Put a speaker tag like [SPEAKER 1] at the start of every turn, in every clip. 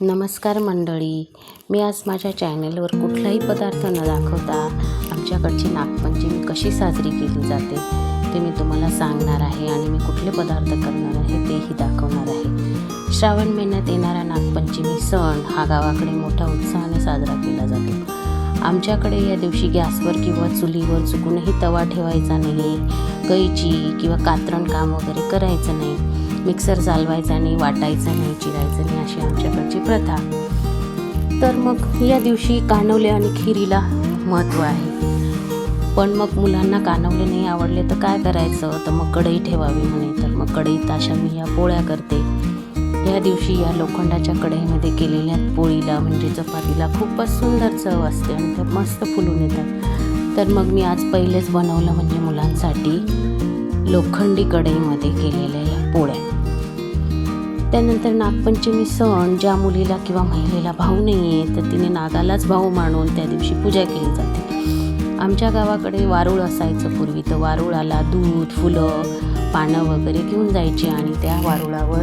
[SPEAKER 1] नमस्कार मंडळी. मी आज माझ्या चॅनलवर कुठलाही पदार्थ न दाखवता आमच्याकडची नागपंचमी कशी साजरी केली जाते ते मी तुम्हाला सांगणार आहे आणि मी कुठले पदार्थ करणार आहे तेही दाखवणार आहे. श्रावण महिन्यात येणारा नागपंचमी सण हा गावाकडे मोठ्या उत्साहाने साजरा केला जातो. आमच्याकडे या दिवशी गॅसवर किंवा चुलीवर चुकूनही तवा ठेवायचा नाही कैची किंवा कात्रण काम वगैरे करायचं नाही. मिक्सर चालवायचा नाही वाटायचं नाही चिरायचं नाही अशी आमच्याकडची प्रथा. तर मग या दिवशी कानवले आणि खिरीला महत्त्व आहे. पण मग मुलांना कानवले नाही आवडले तर काय करायचं? तर मग कढई ठेवावी म्हणे. तर मग कढईत अशा मी या पोळ्या करते. या दिवशी या लोखंडाच्या कढईमध्ये केलेल्या पोळीला म्हणजे चपातीला खूपच सुंदर चव असते आणि त्या मस्त फुलून येतात. तर मग मी आज पहिलेच बनवलं म्हणजे मुलांसाठी लोखंडी कढईमध्ये केलेल्या या पोळ्या. त्यानंतर नागपंचमी सण ज्या मुलीला किंवा महिलेला भाऊ नाही आहे तर तिने नागालाच भाऊ मानून त्या दिवशी पूजा केली जाते. आमच्या गावाकडे वारूळ असायचं पूर्वी तर वारुळाला दूध फुलं पानं वगैरे घेऊन जायची आणि त्या वारुळावर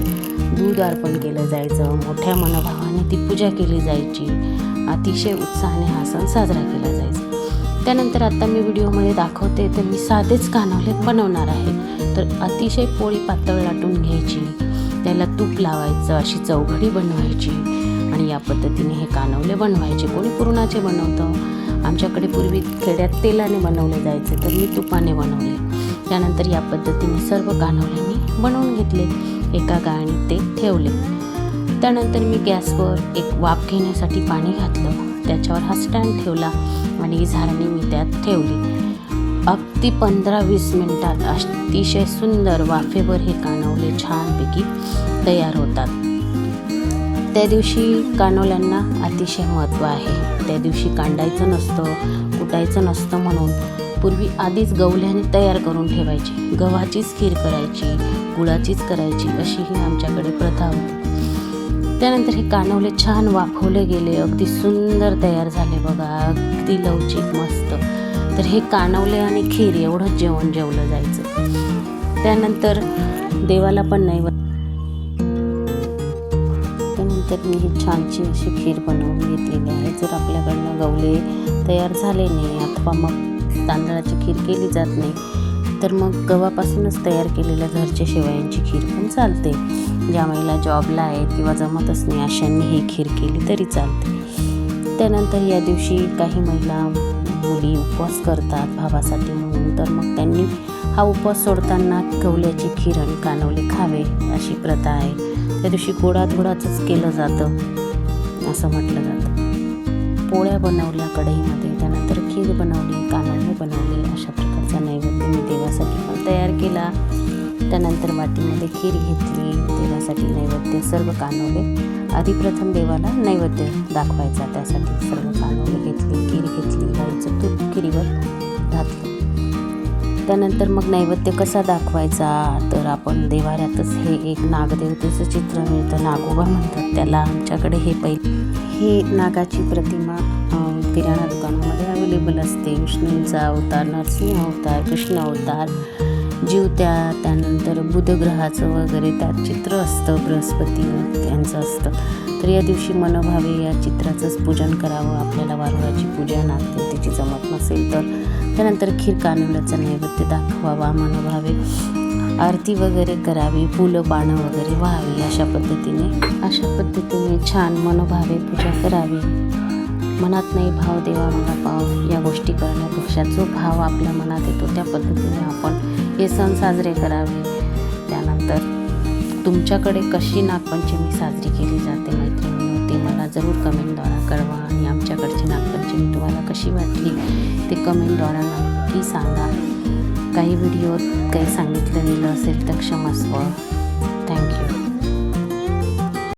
[SPEAKER 1] दूध अर्पण केलं जायचं. मोठ्या मनोभावाने ती पूजा केली जायची. अतिशय उत्साहाने हा सण साजरा केला जायचा. त्यानंतर आता मी व्हिडिओमध्ये दाखवते तर मी साधेच कानवले बनवणार आहे. तर अतिशय पोळी पातळ लाटून घ्यायची. त्याला तूप लावायचं अशी चौघडी बनवायची. आणि या पद्धतीने हे कानवले बनवायचे. कोणी पुरणाचे बनवतं? आमच्याकडे पूर्वी खेड्यात तेलाने बनवले जायचे तर मी तुपाने बनवले. त्यानंतर या पद्धतीने सर्व कानवले मी बनवून घेतले. एका गाळणीत ते ठेवले. त्यानंतर मी गॅसवर एक वाफ घेण्यासाठी पाणी घातलं. त्याच्यावर हा स्टँड ठेवला आणि झाडणी मी त्यात ठेवली. अगदी पंधरा वीस मिनटात अतिशय सुंदर वाफेवर हे कानवले छानपैकी तयार होतात. त्या दिवशी कानवल्यांना अतिशय महत्त्व आहे. त्या दिवशी कांडायचं नसतं कुटायचं नसतं म्हणून पूर्वी आधीच गवल्याने तयार करून ठेवायची. गव्हाचीच खीर करायची गुळाचीच करायची अशी ही आमच्याकडे प्रथा होती. त्यानंतर हे कानवले छान वाफवले गेले. अगदी सुंदर तयार झाले बघा. अगदी लवचिक मस्त. तर हे कानवले आणि खीर एवढंच जेवण जेवलं जायचं. त्यानंतर देवाला पण नाही त्यानंतर मी ही छानशी अशी खीर बनवून घेतलेली आहे. जर आपल्याकडनं गवले तयार झाले नाही अथवा मग तांदळाची खीर केली जात नाही तर मग गव्हापासूनच तयार केलेल्या घरच्या शेवयांची खीर पण चालते. ज्या महिला जॉबला आहेत किंवा जमतच नाही अशांनी ही खीर केली तरी चालते. त्यानंतर या दिवशी काही महिला मुली उपवास करतात भावासाठी म्हणून. तर मग त्यांनी हा उपवास सोडताना कवल्याची खीर आणि कानवले खावे अशी प्रथा आहे. त्या दिवशी गोडाधोडाचंच केलं जातं असं म्हटलं जातं. पोळ्या बनवल्या कढईमध्ये त्यानंतर खीर बनव त्यानंतर वाटीमध्ये खीर घेतली देवासाठी नैवेद्य सर्व कानवले आधी प्रथम देवाला नैवेद्य दाखवायचा त्यासाठी सर्व कानवले घेतली खीर घेतली गाईचं तूप खिरीवर घातलं. त्यानंतर मग नैवेद्य कसा दाखवायचा? तर आपण देवाऱ्यातच हे एक नागदेवतेचं चित्र मिळतं नागोबा म्हणतात त्याला. आमच्याकडे हे पहिले ही नागाची प्रतिमा किराणा दुकानामध्ये अवेलेबल असते. विष्णूंचा अवतार नरसिंह अवतार कृष्ण अवतार जीवत्या त्यानंतर बुधग्रहाचं वगैरे त्यात चित्र असतं बृहस्पती त्यांचं असतं. तर या दिवशी मनोभावे या चित्राचंच पूजन करावं आपल्याला वारुळाची पूजा नागदेवतेची जमत नसेल तर. त्यानंतर खीर कानुलाचा नैवेद्य दाखवावा मनोभावे. आरती वगैरे करावी फुलं पानं वगैरे व्हावी अशा पद्धतीने. अशा पद्धतीने छान मनोभावे पूजा करावी. मनात नाही भाव देवा मला पाव या गोष्टी करण्यापेक्षा जो भाव आपल्या मनात येतो त्या पद्धतीने आपण हे सण साजरे करावे. त्यानंतर तुमच्याकडे कशी नागपंचमी साजरी केली जाते मैत्रिणींनो ते मला जरूर कमेंटद्वारा कळवा आणि आमच्याकडची नागपंचमी तुम्हाला कशी वाटली ते कमेंटद्वारा नक्की सांगा. काही व्हिडिओत काही सांगितलं गेलं असेल तर क्षमस्व.